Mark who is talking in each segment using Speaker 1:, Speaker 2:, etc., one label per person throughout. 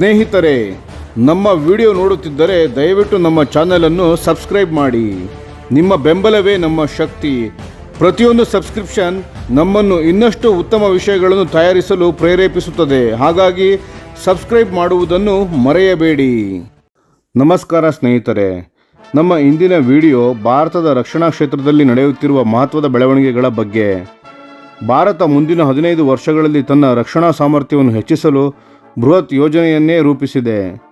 Speaker 1: ಸ್ನೇಹಿತರೆ, ನಮ್ಮ ವಿಡಿಯೋ ನೋಡುತ್ತಿದ್ದರೆ ದಯವಿಟ್ಟು ನಮ್ಮ ಚಾನಲನ್ನು ಸಬ್ಸ್ಕ್ರೈಬ್ ಮಾಡಿ. ನಿಮ್ಮ ಬೆಂಬಲವೇ ನಮ್ಮ ಶಕ್ತಿ. ಪ್ರತಿಯೊಂದು ಸಬ್ಸ್ಕ್ರಿಪ್ಷನ್ ನಮ್ಮನ್ನು ಇನ್ನಷ್ಟು ಉತ್ತಮ ವಿಷಯಗಳನ್ನು ತಯಾರಿಸಲು ಪ್ರೇರೇಪಿಸುತ್ತದೆ. ಹಾಗಾಗಿ ಸಬ್ಸ್ಕ್ರೈಬ್ ಮಾಡುವುದನ್ನು ಮರೆಯಬೇಡಿ. ನಮಸ್ಕಾರ ಸ್ನೇಹಿತರೆ, ನಮ್ಮ ಇಂದಿನ ವಿಡಿಯೋ ಭಾರತದ ರಕ್ಷಣಾ ಕ್ಷೇತ್ರದಲ್ಲಿ ನಡೆಯುತ್ತಿರುವ ಮಹತ್ವದ ಬೆಳವಣಿಗೆಗಳ ಬಗ್ಗೆ. ಭಾರತ ಮುಂದಿನ ಹದಿನೈದು ವರ್ಷಗಳಲ್ಲಿ ತನ್ನ ರಕ್ಷಣಾ ಸಾಮರ್ಥ್ಯವನ್ನು ಹೆಚ್ಚಿಸಲು ಬೃಹತ್ ಯೋಜನೆಯನ್ನೇ ರೂಪಿಸಿದೆ.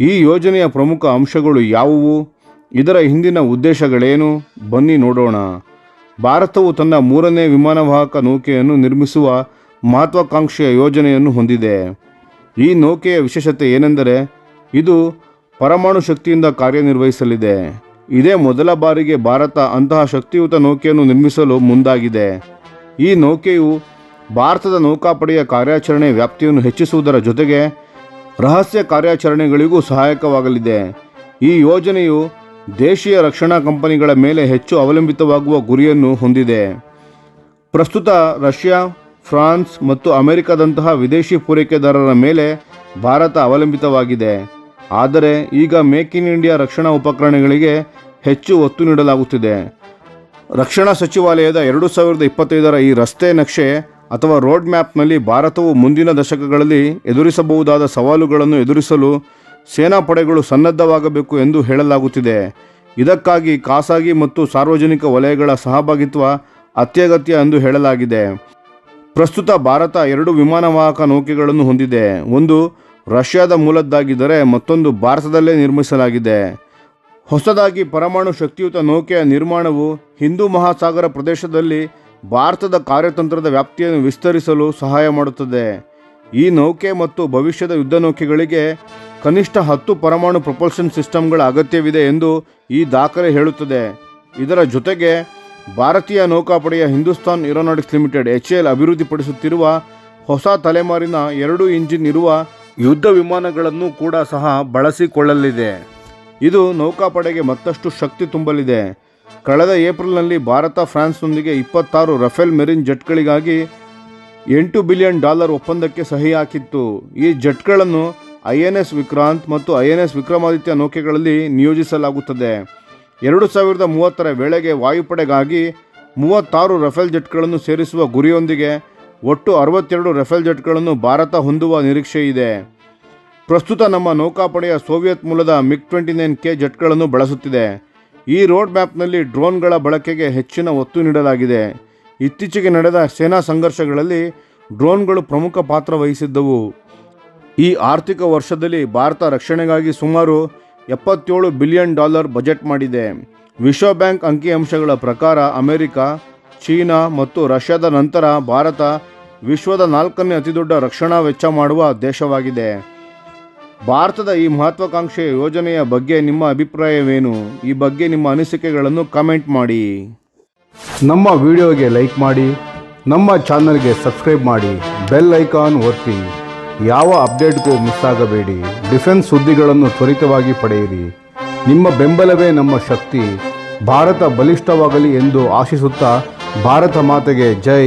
Speaker 1: ಈ ಯೋಜನೆಯ ಪ್ರಮುಖ ಅಂಶಗಳು ಯಾವುವು? ಇದರ ಹಿಂದಿನ ಉದ್ದೇಶಗಳೇನು? ಬನ್ನಿ ನೋಡೋಣ. ಭಾರತವು ತನ್ನ ಮೂರನೇ ವಿಮಾನವಾಹಕ ನೌಕೆಯನ್ನು ನಿರ್ಮಿಸುವ ಮಹತ್ವಾಕಾಂಕ್ಷೆಯ ಯೋಜನೆಯನ್ನು ಹೊಂದಿದೆ. ಈ ನೌಕೆಯ ವಿಶೇಷತೆ ಏನೆಂದರೆ, ಇದು ಪರಮಾಣು ಶಕ್ತಿಯಿಂದ ಕಾರ್ಯನಿರ್ವಹಿಸಲಿದೆ. ಇದೇ ಮೊದಲ ಬಾರಿಗೆ ಭಾರತ ಅಂತಹ ಶಕ್ತಿಯುತ ನೌಕೆಯನ್ನು ನಿರ್ಮಿಸಲು ಮುಂದಾಗಿದೆ. ಈ ನೌಕೆಯು ಭಾರತದ ನೌಕಾಪಡೆಯ ಕಾರ್ಯಾಚರಣೆ ವ್ಯಾಪ್ತಿಯನ್ನು ಹೆಚ್ಚಿಸುವುದರ ಜೊತೆಗೆ ರಹಸ್ಯ ಕಾರ್ಯಾಚರಣೆಗಳಿಗೂ ಸಹಾಯಕವಾಗಲಿದೆ. ಈ ಯೋಜನೆಯು ದೇಶೀಯ ರಕ್ಷಣಾ ಕಂಪನಿಗಳ ಮೇಲೆ ಹೆಚ್ಚು ಅವಲಂಬಿತವಾಗುವ ಗುರಿಯನ್ನು ಹೊಂದಿದೆ. ಪ್ರಸ್ತುತ ರಷ್ಯಾ, ಫ್ರಾನ್ಸ್ ಮತ್ತು ಅಮೆರಿಕದಂತಹ ವಿದೇಶಿ ಪೂರೈಕೆದಾರರ ಮೇಲೆ ಭಾರತ ಅವಲಂಬಿತವಾಗಿದೆ. ಆದರೆ ಈಗ ಮೇಕ್ ಇನ್ ಇಂಡಿಯಾ ರಕ್ಷಣಾ ಉಪಕರಣಗಳಿಗೆ ಹೆಚ್ಚು ಒತ್ತು ನೀಡಲಾಗುತ್ತಿದೆ. ರಕ್ಷಣಾ ಸಚಿವಾಲಯದ ಎರಡು ಸಾವಿರದ ಇಪ್ಪತ್ತೈದರ ಈ ರಸ್ತೆ ನಕ್ಷೆ ಅಥವಾ ರೋಡ್ ಮ್ಯಾಪ್ನಲ್ಲಿ ಭಾರತವು ಮುಂದಿನ ದಶಕಗಳಲ್ಲಿ ಎದುರಿಸಬಹುದಾದ ಸವಾಲುಗಳನ್ನು ಎದುರಿಸಲು ಸೇನಾಪಡೆಗಳು ಸನ್ನದ್ಧವಾಗಬೇಕು ಎಂದು ಹೇಳಲಾಗುತ್ತಿದೆ. ಇದಕ್ಕಾಗಿ ಖಾಸಗಿ ಮತ್ತು ಸಾರ್ವಜನಿಕ ವಲಯಗಳ ಸಹಭಾಗಿತ್ವ ಅತ್ಯಗತ್ಯ ಎಂದು ಹೇಳಲಾಗಿದೆ. ಪ್ರಸ್ತುತ ಭಾರತ ಎರಡು ವಿಮಾನವಾಹಕ ನೌಕೆಗಳನ್ನು ಹೊಂದಿದೆ. ಒಂದು ರಷ್ಯಾದ ಮೂಲದ್ದಾಗಿದ್ದರೆ ಮತ್ತೊಂದು ಭಾರತದಲ್ಲೇ ನಿರ್ಮಿಸಲಾಗಿದೆ. ಹೊಸದಾಗಿ ಪರಮಾಣು ಶಕ್ತಿಯುತ ನೌಕೆಯ ನಿರ್ಮಾಣವು ಹಿಂದೂ ಮಹಾಸಾಗರ ಪ್ರದೇಶದಲ್ಲಿ ಭಾರತದ ಕಾರ್ಯತಂತ್ರದ ವ್ಯಾಪ್ತಿಯನ್ನು ವಿಸ್ತರಿಸಲು ಸಹಾಯ ಮಾಡುತ್ತದೆ. ಈ ನೌಕೆ ಮತ್ತು ಭವಿಷ್ಯದ ಯುದ್ಧ ನೌಕೆಗಳಿಗೆ ಕನಿಷ್ಠ ಹತ್ತು ಪರಮಾಣು ಪ್ರೊಪಲ್ಷನ್ ಸಿಸ್ಟಮ್ಗಳ ಅಗತ್ಯವಿದೆ ಎಂದು ಈ ದಾಖಲೆ ಹೇಳುತ್ತದೆ. ಇದರ ಜೊತೆಗೆ ಭಾರತೀಯ ನೌಕಾಪಡೆಯ Hindustan Aeronautics Limited H L ಅಭಿವೃದ್ಧಿಪಡಿಸುತ್ತಿರುವ ಹೊಸ ತಲೆಮಾರಿನ ಎರಡು ಇಂಜಿನ್ ಇರುವ ಯುದ್ಧ ವಿಮಾನಗಳನ್ನು ಕೂಡ ಸಹ ಬಳಸಿಕೊಳ್ಳಲಿದೆ. ಇದು ನೌಕಾಪಡೆಗೆ ಮತ್ತಷ್ಟು ಶಕ್ತಿ ತುಂಬಲಿದೆ. ಕಳೆದ ಏಪ್ರಿಲ್ನಲ್ಲಿ ಭಾರತ, ಫ್ರಾನ್ಸ್ನೊಂದಿಗೆ ಇಪ್ಪತ್ತಾರು ರಫೇಲ್ ಮೆರಿನ್ ಜೆಟ್ಗಳಿಗಾಗಿ ಎಂಟು ಬಿಲಿಯನ್ ಡಾಲರ್ ಒಪ್ಪಂದಕ್ಕೆ ಸಹಿ ಹಾಕಿತ್ತು. ಈ ಜೆಟ್ಗಳನ್ನು ಐ ಎನ್ ಎಸ್ ವಿಕ್ರಾಂತ್ ಮತ್ತು ಐ ಎನ್ ಎಸ್ ವಿಕ್ರಮಾದಿತ್ಯ ನೌಕೆಗಳಲ್ಲಿ ನಿಯೋಜಿಸಲಾಗುತ್ತದೆ. ಎರಡು ಸಾವಿರದ ಮೂವತ್ತರ ವೇಳೆಗೆ ವಾಯುಪಡೆಗಾಗಿ ಮೂವತ್ತಾರು ರಫೇಲ್ ಜೆಟ್ಗಳನ್ನು ಸೇರಿಸುವ ಗುರಿಯೊಂದಿಗೆ ಒಟ್ಟು ಅರವತ್ತೆರಡು ರಫೇಲ್ ಜೆಟ್ಗಳನ್ನು ಭಾರತ ಹೊಂದುವ ನಿರೀಕ್ಷೆ ಇದೆ. ಪ್ರಸ್ತುತ ನಮ್ಮ ನೌಕಾಪಡೆಯ ಸೋವಿಯತ್ ಮೂಲದ ಮಿಗ್ ಟ್ವೆಂಟಿ ನೈನ್ ಕೆ ಜೆಟ್ಗಳನ್ನು ಬಳಸುತ್ತಿದೆ. ಈ ರೋಡ್ ಮ್ಯಾಪ್ನಲ್ಲಿ ಡ್ರೋನ್ಗಳ ಬಳಕೆಗೆ ಹೆಚ್ಚಿನ ಒತ್ತು ನೀಡಲಾಗಿದೆ. ಇತ್ತೀಚೆಗೆ ನಡೆದ ಸೇನಾ ಸಂಘರ್ಷಗಳಲ್ಲಿ ಡ್ರೋನ್ಗಳು ಪ್ರಮುಖ ಪಾತ್ರ ವಹಿಸಿದ್ದವು. ಈ ಆರ್ಥಿಕ ವರ್ಷದಲ್ಲಿ ಭಾರತ ರಕ್ಷಣೆಗಾಗಿ ಸುಮಾರು ಎಪ್ಪತ್ತೇಳು ಬಿಲಿಯನ್ ಡಾಲರ್ ಬಜೆಟ್ ಮಾಡಿದೆ. ವಿಶ್ವ ಬ್ಯಾಂಕ್ ಅಂಕಿಅಂಶಗಳ ಪ್ರಕಾರ ಅಮೆರಿಕ, ಚೀನಾ ಮತ್ತು ರಷ್ಯಾದ ನಂತರ ಭಾರತ ವಿಶ್ವದ ನಾಲ್ಕನೇ ಅತಿದೊಡ್ಡ ರಕ್ಷಣಾ ವೆಚ್ಚ ಮಾಡುವ ದೇಶವಾಗಿದೆ. ಭಾರತದ ಈ ಮಹತ್ವಾಕಾಂಕ್ಷೆಯ ಯೋಜನೆಯ ಬಗ್ಗೆ ನಿಮ್ಮ ಅಭಿಪ್ರಾಯವೇನು? ಈ ಬಗ್ಗೆ ನಿಮ್ಮ ಅನಿಸಿಕೆಗಳನ್ನು ಕಮೆಂಟ್ ಮಾಡಿ. ನಮ್ಮ ವಿಡಿಯೋಗೆ ಲೈಕ್ ಮಾಡಿ, ನಮ್ಮ ಚಾನಲ್ಗೆ ಸಬ್ಸ್ಕ್ರೈಬ್ ಮಾಡಿ, ಬೆಲ್ ಐಕಾನ್ ಒತ್ತಿ. ಯಾವ ಅಪ್ಡೇಟ್ಗೂ ಮಿಸ್ ಆಗಬೇಡಿ. ಡಿಫೆನ್ಸ್ ಸುದ್ದಿಗಳನ್ನು ತ್ವರಿತವಾಗಿ ಪಡೆಯಿರಿ. ನಿಮ್ಮ ಬೆಂಬಲವೇ ನಮ್ಮ ಶಕ್ತಿ. ಭಾರತ ಬಲಿಷ್ಠವಾಗಲಿ ಎಂದು ಆಶಿಸುತ್ತಾ, ಭಾರತ ಮಾತೆಗೆ ಜೈ.